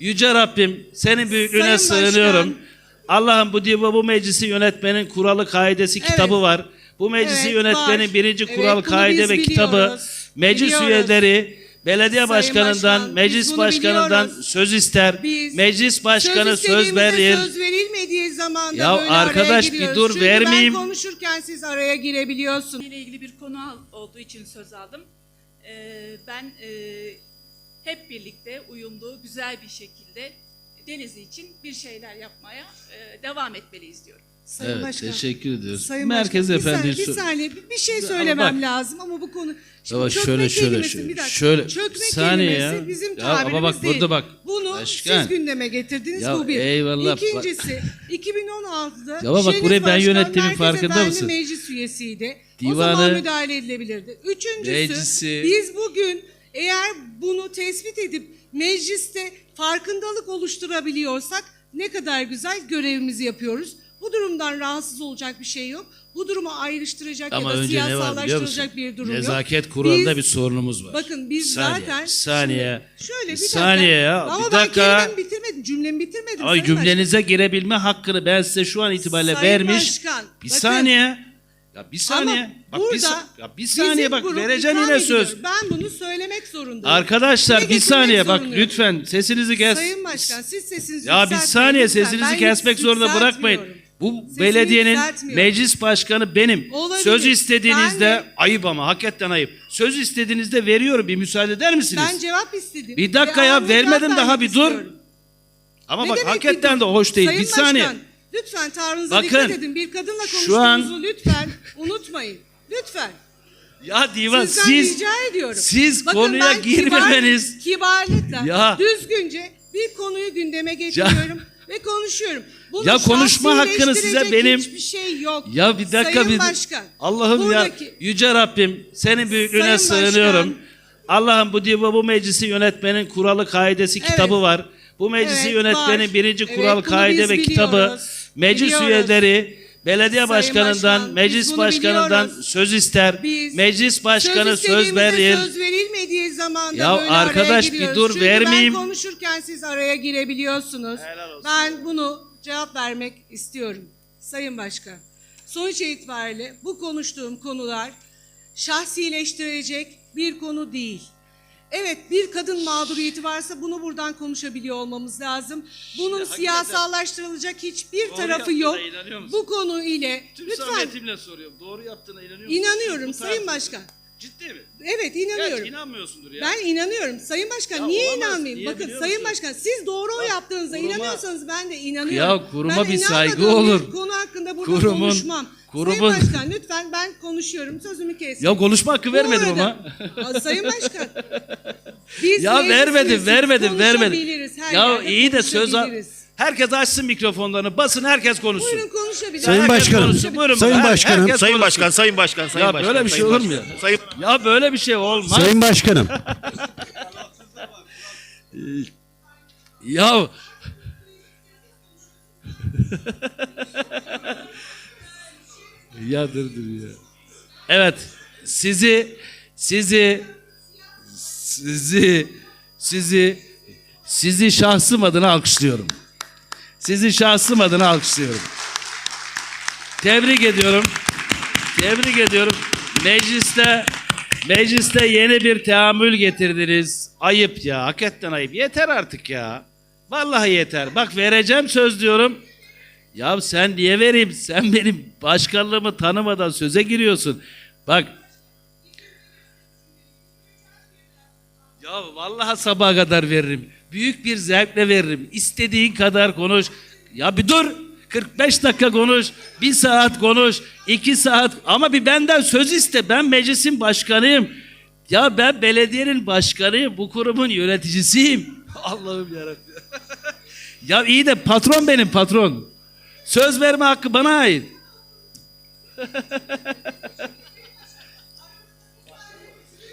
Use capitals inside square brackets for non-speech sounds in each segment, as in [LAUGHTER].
Yüce Rabbim senin büyüklüğüne Sayın sığınıyorum. Başkan. Allah'ım bu diva bu meclisi yönetmenin kuralı kaidesi Evet. kitabı var. Bu meclisi Evet, yönetmenin var. birinci Evet, kural bunu kaide ve kitabı meclis Biliyoruz. üyeleri belediye Sayın başkanından, Başkan, meclis başkanından biliyoruz. söz ister. Biz meclis başkanı söz, verir. söz verilmediği zaman da Ya böyle arkadaş, araya bir dur, Çünkü vermeyeyim. ben konuşurken siz araya girebiliyorsunuz. ile ilgili bir konu olduğu için söz aldım. Ee, ben e, hep birlikte uyumlu, güzel bir şekilde Denizli için bir şeyler yapmaya e, devam etmeliyiz diyorum. Sayın Evet, Başkan. teşekkür ediyoruz. Sayın Merkez Başkan, Efendi. Bir saniye, bir, saniye, bir- bir şey Ama söylemem bak- lazım ama bu konu... Şimdi Baba çökme şöyle şöyle kelimesi, şöyle. bir dakika. Şöyle Çökme saniye kelimesi ya. bizim Ya ama tabirimiz bak değil. burada bak. Bunu Başkan. siz gündeme getirdiniz Ya bu bir. eyvallah, İkincisi 2016'da Ya bak, Şeniz burayı ben yönettiğimin farkında Efendi mısın? meclis üyesiydi. o Divanı- zaman müdahale edilebilirdi. Üçüncüsü Meclisi- biz bugün eğer bunu tespit edip mecliste farkındalık oluşturabiliyorsak ne kadar güzel görevimizi yapıyoruz. Bu durumdan rahatsız olacak bir şey yok. Bu durumu ayrıştıracak Ama ya da siyasallaştıracak bir durum yok. Nezaket kuralında bir sorunumuz var. Bakın biz Saniye, zaten saniye. Şöyle bir Bir dakika. saniye ya, Ama bir ben dakika. kelimemi bitirmedim, cümlemi bitirmedim. Ay cümlenize girebilme hakkını ben size şu an itibariyle Sayın vermiş. Başkan, bir bakın. saniye. Ya bir saniye. Ama bak burada bir, sa- ya bir saniye bak vereceğim yine söz. Ben bunu söylemek zorundayım. Arkadaşlar Dile bir getirmek saniye bak zorundayım. lütfen sesinizi kes. Sayın Başkan siz sesinizi Ya bir yükseltmeyin saniye lütfen. sesinizi Ben kesmek zorunda yükseltmiyorum. bırakmayın. Bu Sesimi belediyenin yükseltmiyorum. meclis başkanı benim. Olabilir. Söz istediğinizde Ben de- ayıp ama hakikaten ayıp. Söz istediğinizde veriyorum bir müsaade eder misiniz? Ben cevap istedim. Bir dakika Ve ya, cevap daha vermek bir dur. istiyorum. ama Ne bak demek hakikaten de hoş değil. Sayın bir saniye. Başkan, lütfen tavrınıza Bakın, dikkat edin. Bir kadınla şu an- konuştuğunuzu lütfen unutmayın. Lütfen. Ya diva Sizden siz rica ediyorum. siz Bakın konuya girmemeniz- Kibar, kibarlıkla, Ya. düzgünce bir konuyu gündeme getiriyorum ve konuşuyorum. Bunu Ya konuşma hakkını size benim- hiçbir şey yok. Ya bir dakika Sayın bir Başkan. Allah'ım buradaki- ya yüce Rabbim senin büyüklüğüne Sayın sığınıyorum. Allah'ım bu diva bu meclisi yönetmenin kuralı kaidesi Evet. kitabı var. Bu meclisi Evet, yönetmenin var. birinci Evet, kural kaide ve kitabı biliyoruz. Meclis Biliyoruz. üyeleri belediye Sayın başkanından, Başkan, biz meclis bunu başkanından biliyoruz. söz ister. Biz meclis başkanı söz, verir. söz verilmediği zaman da Ya böyle araya arkadaş, bir giriyoruz. dur, Çünkü vermeyeyim. ben konuşurken siz araya girebiliyorsunuz. Helal olsun. Ben bunu cevap vermek istiyorum. Sayın Başkan, sonuç itibariyle bu konuştuğum konular şahsileştirecek bir konu değil. Evet bir kadın mağduriyeti varsa bunu buradan konuşabiliyor olmamız lazım. Bunun hakikaten siyasallaştırılacak hiçbir Doğru tarafı yok. Bu konu ile Tüm lütfen samimiyetimle soruyorum. Doğru yaptığına inanıyor musun? inanıyorum Sayın Başkan. Ciddi mi? Evet Gerçi inanıyorum. inanmıyorsundur ya. Ben inanıyorum. Sayın Başkan Ya niye olamaz. inanmayayım? Niye Bakın Sayın? Başkan siz doğru Bak, yaptığınıza kuruma- inanıyorsanız ben de inanıyorum. Ya kuruma ben bir inanmadığım saygı bir olur. konu hakkında burada Kurumun- konuşmam. kurumun- Sayın Başkan lütfen ben konuşuyorum. Sözümü kesmeyin. Ya konuşma hakkı vermedim ama. Sayın Başkan. [LAUGHS] Biz Ya meclis vermedim, üyesi vermedim, vermedim. konuşabiliriz, her Ya yerde iyi de söz al. konuşabiliriz. Herkes açsın mikrofonlarını, basın herkes konuşsun. Buyurun konuşabiliriz. Sayın Herkes Başkanım, konuşsun, buyurun. Sayın Her- Başkanım. herkes Sayın konuşsun. Başkan, Sayın Başkan, Sayın Ya Başkan. böyle bir şey Sayın olur mu ya? Başkan. Sayın Ya böyle bir şey olmaz. Sayın Başkanım. [LAUGHS] Ya [LAUGHS] ya dur dur ya. Evet. Sizi sizi sizi sizi sizi şahsım adına alkışlıyorum. Sizi şahsım adına alkışlıyorum. Tebrik ediyorum. Tebrik ediyorum. Mecliste mecliste yeni bir teamül getirdiniz. Ayıp ya. Hakikaten ayıp. Yeter artık ya. Vallahi yeter. Bak vereceğim söz diyorum. Ya sen niye vereyim? Sen benim başkanlığımı tanımadan söze giriyorsun. Bak. Ya vallahi sabaha kadar veririm. Büyük bir zevkle veririm. İstediğin kadar konuş. Ya bir dur. 45 dakika konuş. Bir saat konuş. iki saat. Ama bir benden söz iste. Ben meclisin başkanıyım. Ya ben belediyenin başkanıyım. Bu kurumun yöneticisiyim. [LAUGHS] Allah'ım yarabbim. [LAUGHS] ya iyi de patron benim patron. Söz verme hakkı bana ait.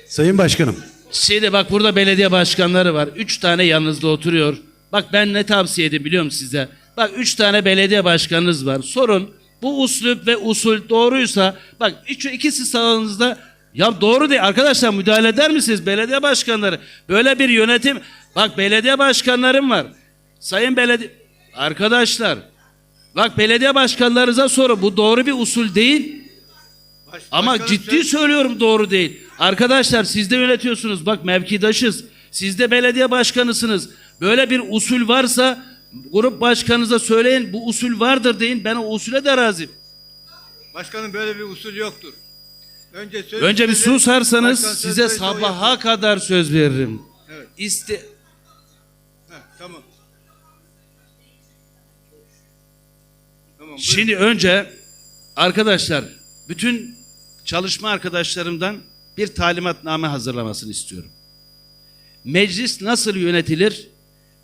Sayın Başkanım. Şimdi bak burada belediye başkanları var. Üç tane yanınızda oturuyor. Bak ben ne tavsiye edeyim biliyor musun size? Bak üç tane belediye başkanınız var. Sorun bu uslüp ve usul doğruysa bak üç, ikisi sağınızda Ya doğru değil. Arkadaşlar müdahale eder misiniz? Belediye başkanları. Böyle bir yönetim. Bak belediye başkanlarım var. Sayın belediye... Arkadaşlar. Bak belediye başkanlarınıza soru. Bu doğru bir usul değil. Ama başkanım ciddi söylüyorum doğru değil. Arkadaşlar siz de yönetiyorsunuz. Bak mevkidaşız. Siz de belediye başkanısınız. Böyle bir usul varsa grup başkanınıza söyleyin. Bu usul vardır deyin. Ben o usule de razıyım. Başkanım böyle bir usul yoktur. Önce söz Önce bir susarsanız başkan söz size verirse o sabaha yapar. kadar söz veririm. Evet. İste Heh, tamam. Tamam. buyurun. Şimdi önce arkadaşlar bütün çalışma arkadaşlarımdan bir talimatname hazırlamasını istiyorum. Meclis nasıl yönetilir?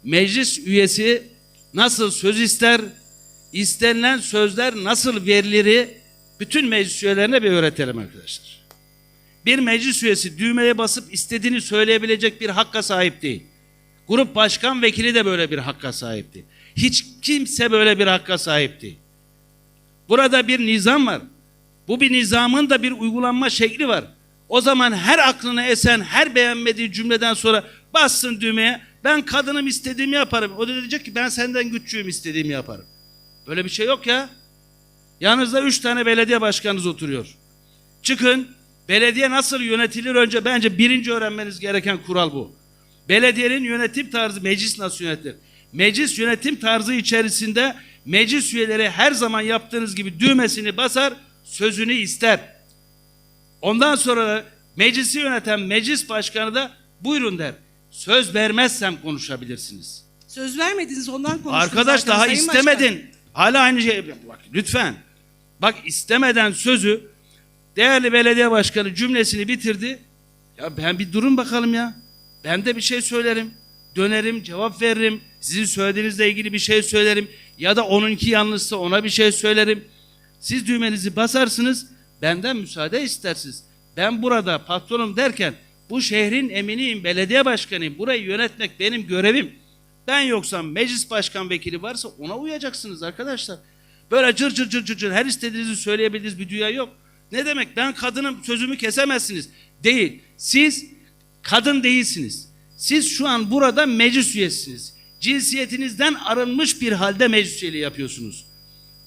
Meclis üyesi nasıl söz ister? İstenilen sözler nasıl verilir? Bütün meclis üyelerine bir öğretelim arkadaşlar. Bir meclis üyesi düğmeye basıp istediğini söyleyebilecek bir hakka sahip değil. Grup başkan vekili de böyle bir hakka sahip değil. Hiç kimse böyle bir hakka sahip değil. Burada bir nizam var. Bu bir nizamın da bir uygulanma şekli var. O zaman her aklına esen, her beğenmediği cümleden sonra bassın düğmeye. Ben kadınım istediğimi yaparım. O da diyecek ki ben senden güççüyüm istediğimi yaparım. Böyle bir şey yok ya. Yanınızda üç tane belediye başkanınız oturuyor. Çıkın. Belediye nasıl yönetilir önce bence birinci öğrenmeniz gereken kural bu. Belediyenin yönetim tarzı meclis nasıl yönetilir? Meclis yönetim tarzı içerisinde meclis üyeleri her zaman yaptığınız gibi düğmesini basar, sözünü ister. Ondan sonra da meclisi yöneten meclis başkanı da buyurun der. Söz vermezsem konuşabilirsiniz. Söz vermediniz ondan konuştum Arkadaş zaten, daha Sayın istemedin. Başkan. Hala aynı şey. Bak lütfen. Bak istemeden sözü değerli belediye başkanı cümlesini bitirdi. Ya ben bir durun bakalım ya. Ben de bir şey söylerim. Dönerim, cevap veririm. Sizin söylediğinizle ilgili bir şey söylerim. Ya da onunki yanlışsa ona bir şey söylerim. Siz düğmenizi basarsınız. Benden müsaade istersiniz. Ben burada patronum derken bu şehrin eminiyim, belediye başkanıyım. Burayı yönetmek benim görevim. Ben yoksam meclis başkan vekili varsa ona uyacaksınız arkadaşlar. Böyle cır cır cır cır cır her istediğinizi söyleyebildiğiniz bir dünya yok. Ne demek ben kadınım sözümü kesemezsiniz. Değil. Siz kadın değilsiniz. Siz şu an burada meclis üyesiniz. Cinsiyetinizden arınmış bir halde meclis üyeliği yapıyorsunuz.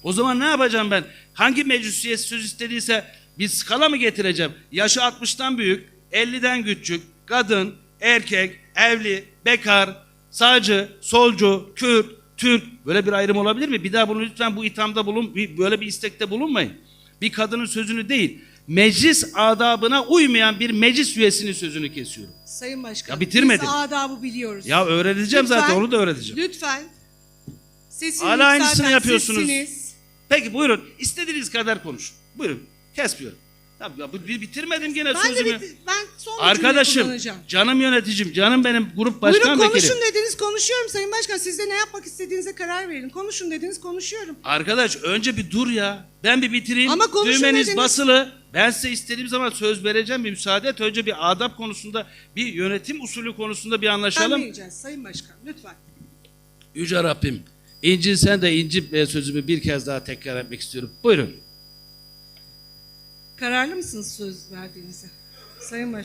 O zaman ne yapacağım ben? Hangi meclis üyesi söz istediyse bir skala mı getireceğim? Yaşı 60'tan büyük, 50'den küçük, kadın, erkek, evli, bekar, sağcı, solcu, Kürt, Türk böyle bir ayrım olabilir mi? Bir daha bunu lütfen bu ithamda bulun, böyle bir istekte bulunmayın. Bir kadının sözünü değil, meclis adabına uymayan bir meclis üyesinin sözünü kesiyorum. Sayın Başkan. Ya bitirmedim. Biz adabı biliyoruz. Ya öğreteceğim Lütfen, zaten onu da öğreteceğim. Lütfen. Sesini Hala aynısını yapıyorsunuz. sizsiniz. Peki buyurun istediğiniz kadar konuşun. Buyurun kesmiyorum. Ya, ya bu- bitirmedim gene Ben de sözümü. ben son bir cümle Arkadaşım, kullanacağım. canım yöneticim, canım benim grup başkan Buyurun konuşun vekilim. dediniz konuşuyorum Sayın Başkan. Siz de ne yapmak istediğinize karar verin. Konuşun dediniz konuşuyorum. Arkadaş önce bir dur ya. Ben bir bitireyim. Ama konuşun Düğmeniz dediniz. basılı. Ben size istediğim zaman söz vereceğim. Bir müsaade et. Önce bir adap konusunda, bir yönetim usulü konusunda bir anlaşalım. Vermeyeceğiz Sayın Başkan lütfen. Yüce Rabbim. İnci sen de İnci Bey sözümü bir kez daha tekrar etmek istiyorum. Buyurun. Kararlı mısınız söz verdiğinize? Sayın Başkan.